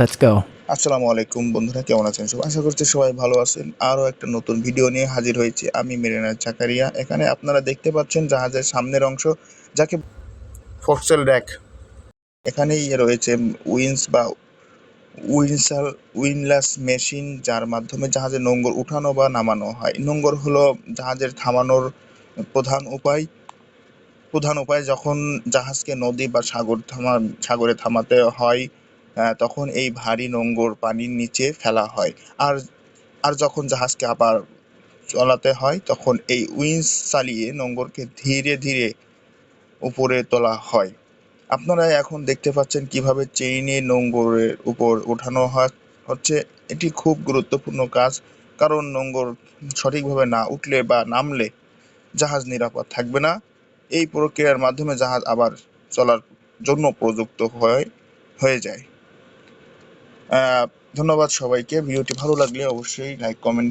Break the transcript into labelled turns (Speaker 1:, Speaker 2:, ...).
Speaker 1: Let's go.
Speaker 2: আসসালামু আলাইকুম বন্ধুরা, কেমন আছেন সবাই আশা করছি সবাই ভালো আছেন। আরও একটা নতুন ভিডিও নিয়ে হাজির হয়েছি আমি, মেরিনা চাকারিয়া এখানে আপনারা দেখতে পাচ্ছেন জাহাজের সামনের অংশ, যাকে ফক্সেল র্যাক এখানেই রয়েছে উইন্স বা উইনসাল উইনলাস মেশিন, যার মাধ্যমে জাহাজের নোঙ্গর উঠানো বা নামানো হয়। নোঙ্গর হলো জাহাজের থামানোর প্রধান উপায়। প্রধান উপায় যখন জাহাজকে নদী বা সাগর থামা, সাগরে থামাতে হয় তখন এই ভারী নোঙ্গর পানির নিচে ফেলা হয়। আর আর যখন জাহাজকে আবার চলাতে হয়, তখন এই উইন্স চালিয়ে নোঙ্গরকে ধীরে ধীরে উপরে তোলা হয়। আপনারা এখন দেখতে পাচ্ছেন কীভাবে চেইনে নোঙ্গরের উপর ওঠানো হচ্ছে এটি খুব গুরুত্বপূর্ণ কাজ, কারণ নোঙ্গর সঠিকভাবে না উঠলে বা নামলে জাহাজ নিরাপদ থাকবে না। এই প্রক্রিয়ার মাধ্যমে জাহাজ আবার চলার জন্য প্রযুক্ত হয়ে হয়ে যায়। ধন্যবাদ সবাইকে। ভিডিওটি ভালো লাগলে অবশ্যই লাইক কমেন্ট